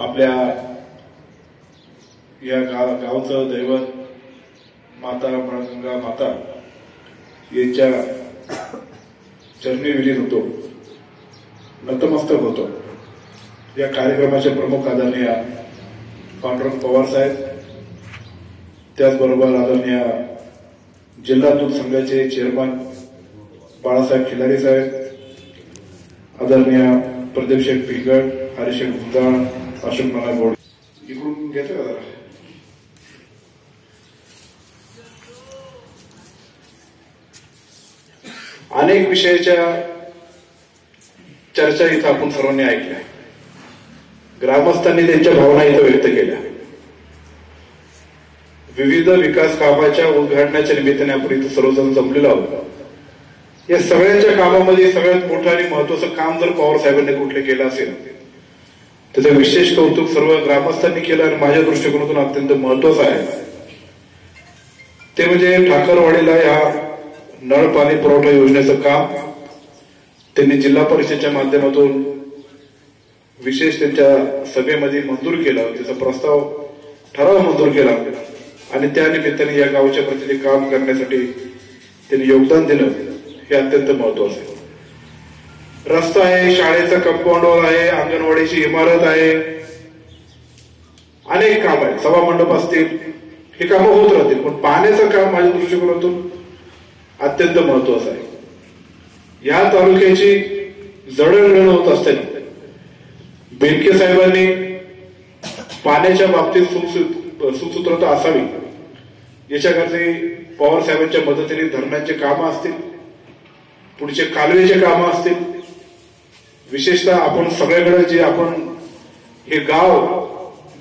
आपल्या या गाव गावचं दैवत माता बाळगंगा माता यांच्या चरणी विलीन होतो. नतमस्तक होतो. या कार्यक्रमाचे प्रमुख आदरणीय पांडुरंग पवार साहेब त्याचबरोबर आदरणीय जिल्हा दूध संघाचे चेअरमन बाळासाहेब खिलारी साहेब आदरणीय प्रदीप शेख पिंगड हरिशेख गुंजाळ अशोक मला गोड इकडून घेतो का जरा? अनेक विषयाच्या चर्चा इथं आपण सर्वांनी ऐकल्या. ग्रामस्थांनी त्यांच्या भावना इथं व्यक्त केल्या. विविध विकास कामाच्या उद्घाटनाच्या निमित्ताने आपण इथं सर्वजण जमलेलो आहोत. या सगळ्यांच्या कामामध्ये सगळ्यात मोठं आणि महत्वाचं काम जर पवार साहेबांनी कुठले केलं असेल त्याचं विशेष कौतुक सर्व ग्रामस्थांनी केलं आणि माझ्या दृष्टिकोनातून अत्यंत महत्वाचं आहे. ते म्हणजे ठाकरवाडीला या नळ पाणी पुरवठा योजनेचं काम त्यांनी जिल्हा परिषदेच्या माध्यमातून विशेष त्यांच्या सभेमध्ये मंजूर केलं त्याचा प्रस्ताव ठराव मंजूर केला. आणि त्या निमित्ताने या गावच्या प्रती काम करण्यासाठी त्यांनी योगदान दिलं. हे अत्यंत महत्वाचं आहे. रस्ता आहे शाळेचं कंपाऊंड वॉल आहे अंगणवाडीची इमारत आहे. अनेक काम आहेत. सभा मंडप असतील हे कामं होत राहतील पण पाण्याचं काम माझ्या दृष्टिकोनातून अत्यंत महत्वाचं आहे. या तालुक्याची जडणघडण होत असताना बेनके साहेबांनी पाण्याच्या बाबतीत सुसु- सुसूत्रता असावी याच्याकरता पवार साहेबांच्या मदतीने धरणांचे कामं असतील पुढचे कालवेचे कामं असतील विशेषतः आपण सगळ्याकडे जे आपण हे गाव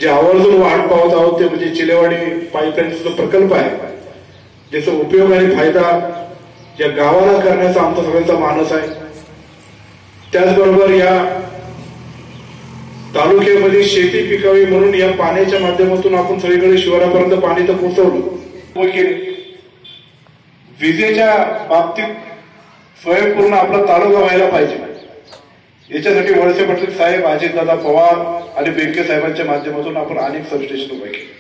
जे आवर्जून वाट पाहत आहोत ते म्हणजे चिलेवाडी पाईपलाईनचा जो प्रकल्प आहे ज्याचा उपयोग आणि फायदा या गावाला करण्याचा आमचा सगळ्यांचा मानस आहे. त्याचबरोबर या तालुक्यामध्ये शेती पिकावी म्हणून या पाण्याच्या माध्यमातून आपण सगळीकडे शिवारापर्यंत पाणी तर पोहोचवलं. होय विजेच्या बाबतीत स्वयंपूर्ण आपला तालुका व्हायला पाहिजे. याच्यासाठी वळसे पाटील साहेब अजितदादा पवार आणि बेंके साहेबांच्या माध्यमातून आपण अनेक सबस्टेशन उभे केले.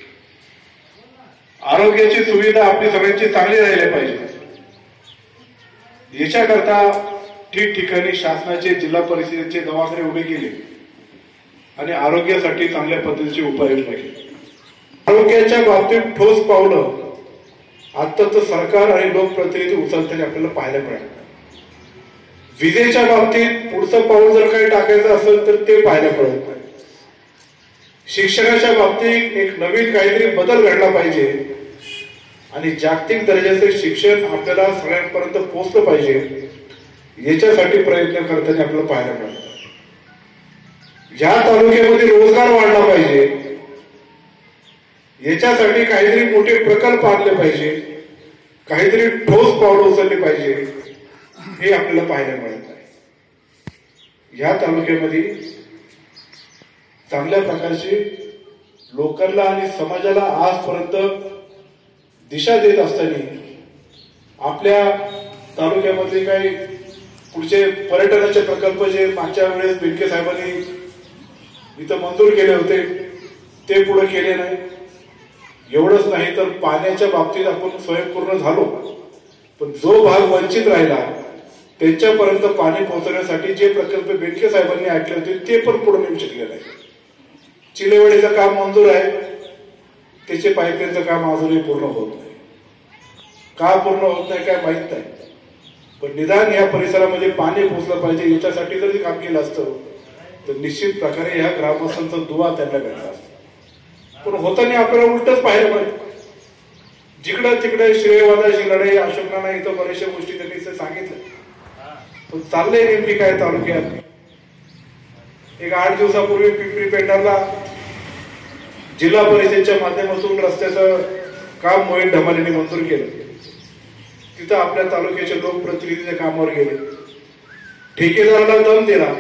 आरोग्याची सुविधा आपली सगळ्यांची चांगली राहिली पाहिजे. याच्याकरता ठिकठिकाणी शासनाचे जिल्हा परिषदेचे दवाखाने उभे केले आणि आरोग्यासाठी चांगल्या पद्धतीची उपाययोजना केली. आरोग्याच्या बाबतीत ठोस पावलं आत्ताच सरकार आणि लोकप्रतिनिधी उचलताना आपल्याला पाहायला मिळालं. विजेच्या बाबतीत पुढचं पाऊल जर काही टाकायचं असेल तर ते पाहायला पडत नाही. शिक्षणाच्या बाबतीत एक नवीन काहीतरी बदल घडला पाहिजे. आणि जागतिक दर्जाचं शिक्षण आपल्याला सगळ्यांपर्यंत पोहोचलं पाहिजे. याच्यासाठी प्रयत्न करताना आपल्याला पाहायला मिळतं या तालुक्यामध्ये रोजगार वाढला पाहिजे याच्यासाठी काहीतरी मोठे प्रकल्प आणले पाहिजे. काहीतरी ठोस पावलं उचलली पाहिजे. हे आपल्याला पाहायला मिळत आहे ह्या तालुक्यामध्ये चांगल्या प्रकारचे लोकांना आणि समाजाला आजपर्यंत दिशा देत असताना आपल्या तालुक्यामध्ये काही पुढचे पर्यटनाचे प्रकल्प जे मागच्या वेळेस बेनके साहेबांनी इथं मंजूर केले होते ते पुढे केले नाही. एवढंच नाही तर पाण्याच्या बाबतीत आपण स्वयंपूर्ण झालो. पण जो भाग वंचित राहिला त्यांच्यापर्यंत पाणी पोहोचण्यासाठी जे प्रकल्प बेनके साहेबांनी ऐकले होते ते पण पुढे नेऊ शकले नाही. चिलेवाडीचं काम मंजूर आहे. त्याचे पाईपलाईनचं काम अजूनही पूर्ण होत नाही. का पूर्ण होत नाही काय माहीत नाही. पण निदान या परिसरामध्ये पाणी पोहोचलं पाहिजे याच्यासाठी जर ते काम केलं असतं तर निश्चित प्रकारे ह्या ग्रामस्थांचा दुवा त्यांना भेटला असतो. पण होताना आपल्याला उलटच पाहायला पाहिजे जिकडं तिकडे श्रेयवादाची लढाई अशोक नाना इथं बऱ्याचशा गोष्टी त्यांनी सांगितलं पण चाललंय नेमकी काय तालुक्यात एक आठ दिवसापूर्वी पिंपरी पेंढारला जिल्हा परिषदेच्या माध्यमातून रस्त्याचं काम मोहित ढमालेने मंजूर केलं. तिथं आपल्या तालुक्याचे लोकप्रतिनिधी प्रतिनिधीच्या कामावर गेले. ठेकेदाराला दम दिला.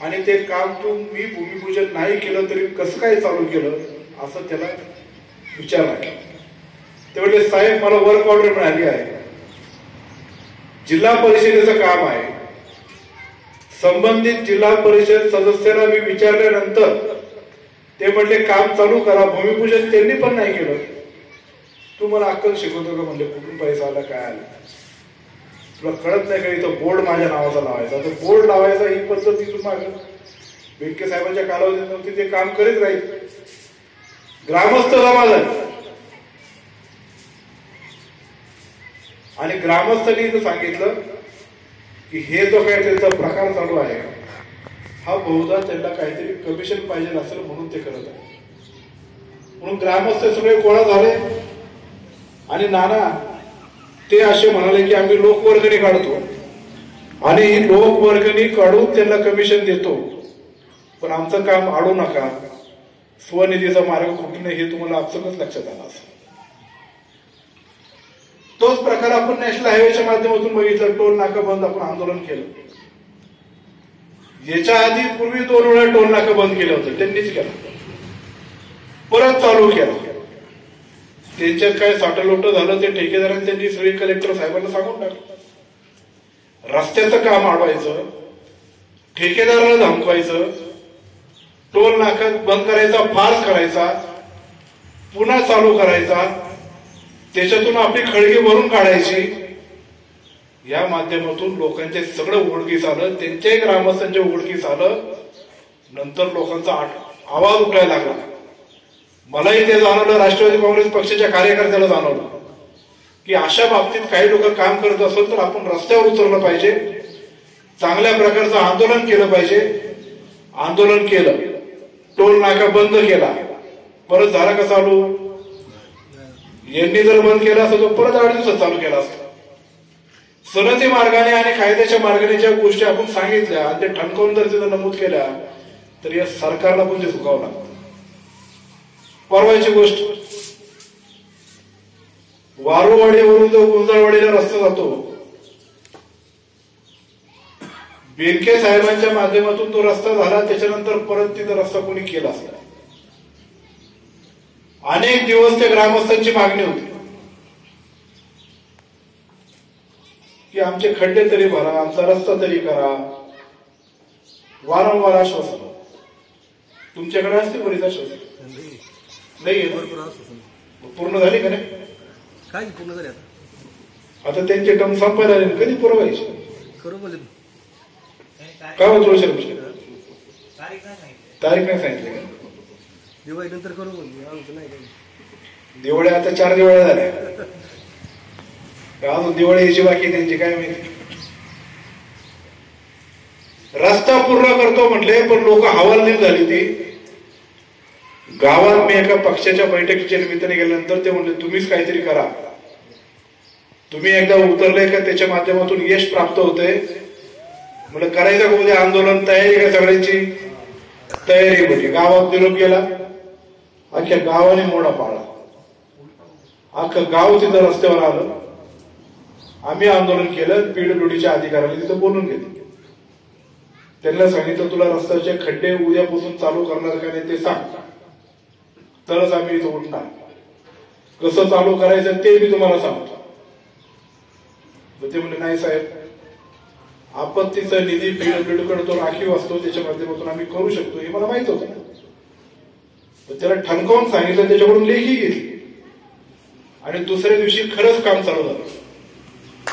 आणि ते काम तू मी भूमिपूजन नाही केलं तरी कसं काय चालू केलं असं त्याला विचारला ते साहेब मला वर्क ऑर्डर मिळाली आहे. जिल्हा परिषदेचं काम आहे. संबंधित जिल्हा परिषद सदस्यांना मी विचारल्यानंतर ते म्हणले काम चालू करा. भूमिपूजन त्यांनी पण नाही केलं. तू मला अक्कल शिकवतो का? म्हणजे कुठून पैसा आला काय आला? तुला कळत नाही का इथं बोर्ड माझ्या नावाचा लावायचा? तर बोर्ड लावायचा ही पद्धत इथून माग. बेनके साहेबांच्या कालावधीत नव्हती ते काम करीत राहील ग्रामस्थ जमा आणि ग्रामस्थांनी इथं सांगितलं की हे जो काही त्यांचा प्रकार चालू आहे हा बहुधा त्यांना काहीतरी कमिशन पाहिजे असेल म्हणून ते करत आहे म्हणून ग्रामस्थ सगळे गोळा झाले. आणि नाना ते असे म्हणाले की आम्ही लोकवर्गणी काढतो. आणि ही लोकवर्गणी काढून त्यांना कमिशन देतो. पण आमचं काम आडू नका. स्वनिधीचा मार्ग कुठून हे तुम्हाला आमचं लक्षात आलं असं तोच प्रकार आपण नॅशनल हायवेच्या माध्यमातून बघितलं टोल नाका बंद आपण आंदोलन केलं. याच्या आधी पूर्वी दोन वेळा टोल नाका बंद केलं होतं त्यांनीच केलं. परत चालू केलं. त्यांच्यात काय साठलोट झालं ते ठेकेदारांनी त्यांनी सगळे कलेक्टर साहेबांना सांगून टाकलं. रस्त्याचं काम अडवायचं ठेकेदाराला धमकवायचं टोल नाका बंद करायचा फार्स करायचा पुन्हा चालू करायचा त्याच्यातून आपली खळगी भरून काढायची. या माध्यमातून लोकांचे सगळं उघडकीस आलं त्यांच्याही ग्रामस्थांच्या उघडकीस आलं नंतर लोकांचा आवाज उठायला लागला. मलाही ते जाणवलं राष्ट्रवादी काँग्रेस पक्षाच्या कार्यकर्त्याला जाणवलं. की अशा बाबतीत काही लोक काम करत असेल तर आपण रस्त्यावर उतरलं पाहिजे. चांगल्या प्रकारचं आंदोलन केलं पाहिजे. आंदोलन केलं. टोल नाका बंद केला. परत झाला का चालू? यांनी जर बंद केला असतं तो परत आठ दिवसात चालू केला असतं. सनदी मार्गाने आणि कायद्याच्या मार्गाने ज्या गोष्टी आपण सांगितल्या आणि ते ठणकावून जर तिथं नमूद केल्या तर या सरकारला पण ते चुकावं लागतं. परवाची गोष्ट. वारूवाडीवरून जो गुंजाळवाडीला रस्ता जातो बेनके साहेबांच्या माध्यमातून तो रस्ता झाला त्याच्यानंतर परत तिथं रस्ता कोणी केला असला अनेक दिवस त्या ग्रामस्थांची मागणी होती. की आमचे खड्डे तरी भरा आमचा रस्ता तरी करा. वारंवार आश्वासन. तुमच्याकडे असते बरीच आश्वासन. नाही पूर्ण झाली का नाही? काय पूर्ण झाले आता? आता त्यांचे टर्म संपायला आले कधी पुरवायचे करू बोले काय होतो शर्म तारीख नाही सांगितली तारीख नाही सांगितली का? दिवाळी नंतर करू आमचं नाही काही. दिवाळी आता चार दिवाळ्या झाल्या. अजून दिवाळी यायची बाकी त्यांची काय माहिती? रस्ता पूर्ण करतो म्हटले पण लोक हवालदिल झाली ती गावात मी एका पक्षाच्या बैठकीच्या निमित्ताने गेल्यानंतर ते म्हणले तुम्हीच काहीतरी करा. तुम्ही एकदा उतरले का त्याच्या माध्यमातून यश प्राप्त होते? म्हणजे करायचं का उद्या आंदोलन? तयारी का सगळ्यांची? तयारी म्हणजे गावात निरोप गेला. अख्ख्या गावाने मोडा पाळला अख्खं गाव तिथं रस्त्यावर आलं आम्ही आंदोलन केलं पीडब्ल्यूडीच्या अधिकाऱ्याला तिथं बोलून घेतलं त्यांना सांगितलं तुला रस्त्याचे खड्डे उद्यापासून चालू करणार का नाही ते सांग तरच आम्ही इथं उठणार कसं चालू करायचं ते मी तुम्हाला सांगतो तर ते म्हणजे नाही साहेब आपत्तीचा निधी पीडब्ल्यूडी कडे तो राखीव असतो त्याच्या माध्यमातून आम्ही करू शकतो हे मला माहीत होतं त्याला ठणकावून सांगितलं त्याच्याकडून लेखी घेतली. आणि दुसऱ्या दिवशी खरंच काम चालू झालं.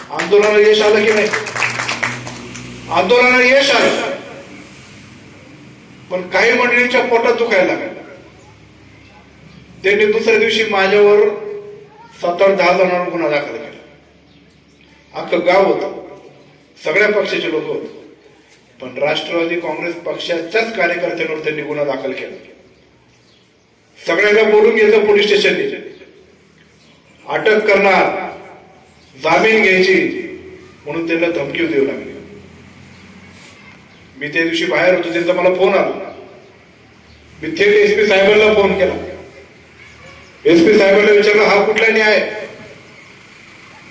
आंदोलनाला यश आलं की नाही? आंदोलनाला यश आलं. पण काही मंडळींच्या पोटात दुखायला लागलं. त्यांनी दुसऱ्या दिवशी माझ्यावर सात आठ दहा जणांवर गुन्हा दाखल केला. अख्खं गाव होतं. सगळ्या पक्षाचे लोक होते. पण राष्ट्रवादी काँग्रेस पक्षाच्याच कार्यकर्त्यांवर त्यांनी गुन्हा दाखल केला. सगळ्यांना बोलून घेतलं पोलीस स्टेशनने. अटक करणार जामीन घ्यायची म्हणून त्यांना धमकी देऊ लागली. मी त्या दिवशी बाहेर होतो त्यांचा मला फोन आला. मी थेट एस पी साहेबांना फोन केला. एस पी साहेबांना विचारलं हा कुठला न्याय?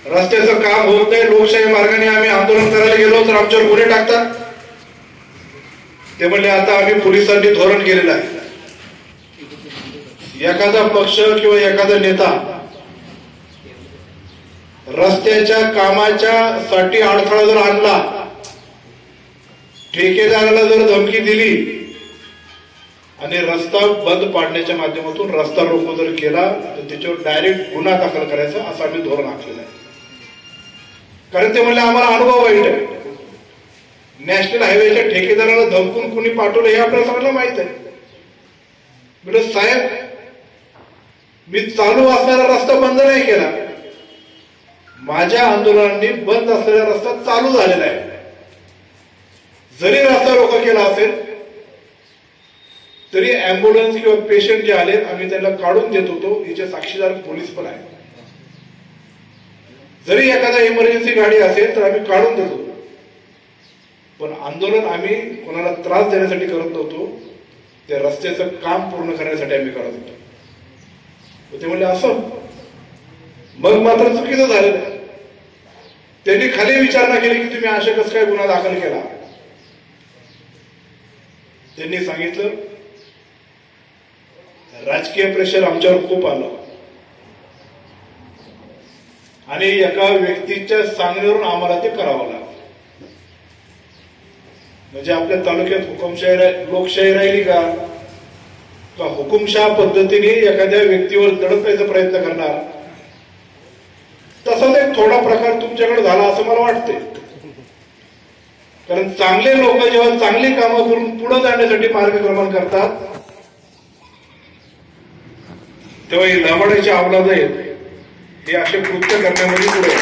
रस्त्याचं काम होत नाही लोकशाही मार्गाने आम्ही आंदोलन करायला गेलो तर आमच्यावर गुन्हे टाकतात? ते म्हणले आता आम्ही पोलिसांनी धोरण केलेलं आहे. एखादा पक्ष किंवा एखादा नेता रस्त्याच्या कामाच्या साठी अडथळा जर आणला ठेकेदाराला जर धमकी दिली आणि रस्ता बंद पाडण्याच्या माध्यमातून रस्ता रोको जर केला तर त्याच्यावर डायरेक्ट गुन्हा दाखल करायचा असं आम्ही धोरण आखलेलं आहे. कारण ते म्हणले आम्हाला अनुभव वाईट आहे. नॅशनल हायवेच्या ठेकेदाराला धमकून कुणी पाठवलं हे आपल्याला सगळ्यांना माहीत आहे. म्हणजे साहेब मी चालू असणारा रस्ता बंद नाही केला. माझ्या आंदोलनांनी बंद असलेला रस्ता चालू झालेला आहे. जरी रस्ता रोखा केला असेल तरी अँब्युलन्स किंवा पेशंट जे आले आम्ही त्यांना काढून देत होतो. याचे साक्षीदार पोलीस पण आहेत. जरी एखादा इमर्जन्सी गाडी असेल तर आम्ही काढून देतो. पण आंदोलन आम्ही कोणाला त्रास देण्यासाठी करत नव्हतो. त्या रस्त्याचं काम पूर्ण करण्यासाठी आम्ही करत होतो. ते म्हणले असं. मग मात्र चुकीचं झालेलं त्यांनी खाली विचारणा केली की तुम्ही अशा कसं काय गुन्हा दाखल केला. त्यांनी सांगितलं राजकीय प्रेशर आमच्यावर खूप आलं. आणि एका व्यक्तीच्या सांगण्यावरून आम्हाला ते करावं लागलं. म्हणजे आपल्या तालुक्यात हुकुमशाही लोकशाही राहिली का? किंवा हुकुमशाह पद्धतीने एखाद्या व्यक्तीवर दडपायचा प्रयत्न करणार. तसाच एक थोडा प्रकार तुमच्याकडे झाला असं मला वाटते कारण चांगले लोक जेव्हा चांगली कामं करून पुढे जाण्यासाठी मार्गक्रमण करतात तेव्हा ही लबाडाची अवलाद आहेत हे असे कृत्य करण्यामध्ये पुढे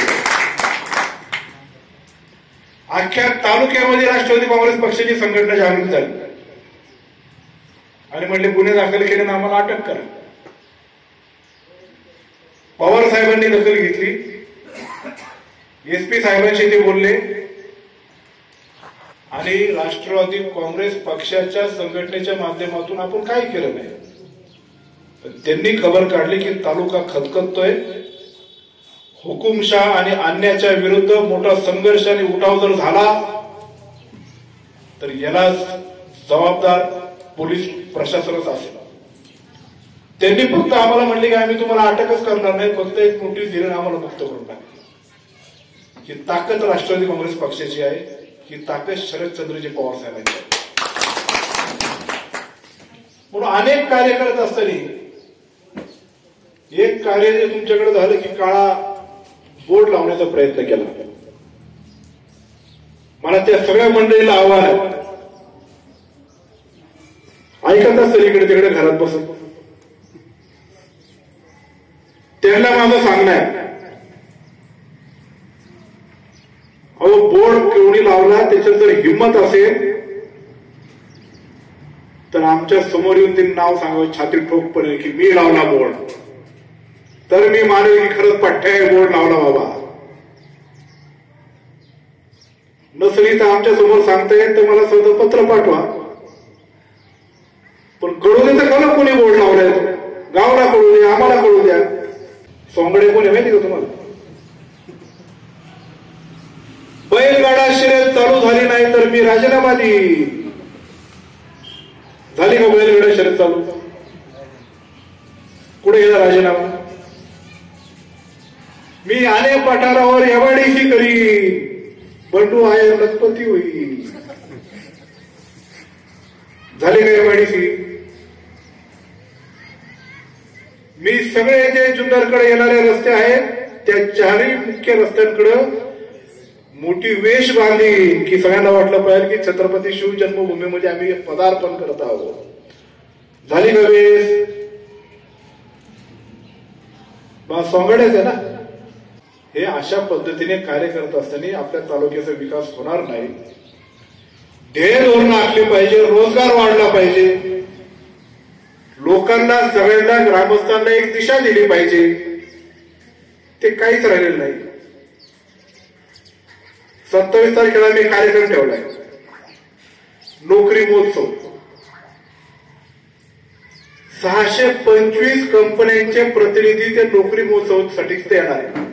अख्ख्या तालुक्यामध्ये राष्ट्रवादी काँग्रेस पक्षाची संघटना जागृत झाली. आणि म्हणले गुन्हे दाखल केले ना आम्हाला अटक करा. पवार साहेबांनी दखल घेतली. एसपी साहेबांशी ते बोलले. आणि राष्ट्रवादी काँग्रेस पक्षाच्या संघटनेच्या माध्यमातून आपण काय केलं नाही. त्यांनी खबर काढली की तालुका खतखततोय हुकुमशाह आणि अन्याच्या विरुद्ध मोठा संघर्ष आणि उठाव जर झाला तर याला जबाबदार पोलीस प्रशासनच असेल. त्यांनी फक्त आम्हाला म्हणले की आम्ही तुम्हाला अटकच करणार नाही फक्त एक नोटीस दिली आम्हाला मुक्त करून टाकली. ही ताकद राष्ट्रवादी काँग्रेस पक्षाची आहे. ही ताकद शरदचंद्रजी पवार साहेबांची आहे. म्हणून अनेक कार्य करत असताना एक कार्य जे तुमच्याकडे झालं की काळा बोर्ड लावण्याचा प्रयत्न केला. मला त्या सगळ्या मंडळीला आव्हान आहे. ऐकत असेल इकडे तिकडे घरात बसून. त्यांना माझं सांगणं आहे. अहो बोर्ड केवढी लावला त्याच्यात जर हिंमत असेल तर आमच्यासमोर येऊन त्यांनी नाव सांगावं छाती ठोकपणे की मी लावला बोर्ड तर मी मानेल की खरंच पठ्ठ्या बोर्ड लावला बाबा. नसली तर आमच्यासमोर सांगता येईल तर मला स्वतः पत्र पाठवा. पण कळू दे तर कळलं कोणी बोर्ड लावलाय? गावला कळू दे आम्हाला कळू द्या. सोंगडे कोणी माहिती का तुम्हाला? बैलगाडा शर्यत चालू झाली नाही तर मी राजीनामा देईन झाली का बैलगाडा शर्यत चालू? कुठे गेला राजीनामा? मी आले पठारावर एवाडीशी करी. बंडू आहे लखपती होईल झाली का एवाडीशी मी सगळे जे जुन्नरकडे येणारे रस्ते आहेत त्या चारही मुख्य रस्त्यांकडे मोठी वेश बांधली की सगळ्यांना वाटलं पाहिजे की छत्रपती शिव जन्मभूमीमध्ये आम्ही पदार्पण करत आहोत. झाली का वेश? बा सोंगडेच आहे ना? हे अशा पद्धतीने कार्य करत असताना आपल्या तालुक्याचा विकास होणार नाही. ध्येय धोरण आखली पाहिजे रोजगार वाढला पाहिजे. लोकांना सगळ्यांना ग्रामस्थांना एक दिशा दिली पाहिजे. ते काहीच राहिलेलं नाही. सत्तावीस तारखेला मी कार्यक्रम ठेवलाय. नोकरी महोत्सव. सहाशे पंचवीस कंपन्यांचे प्रतिनिधी ते नोकरी महोत्सवासाठीच ते येणार आहे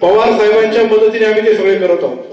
पवार साहेबांच्या मदतीने आम्ही ते सगळे करत आहोत.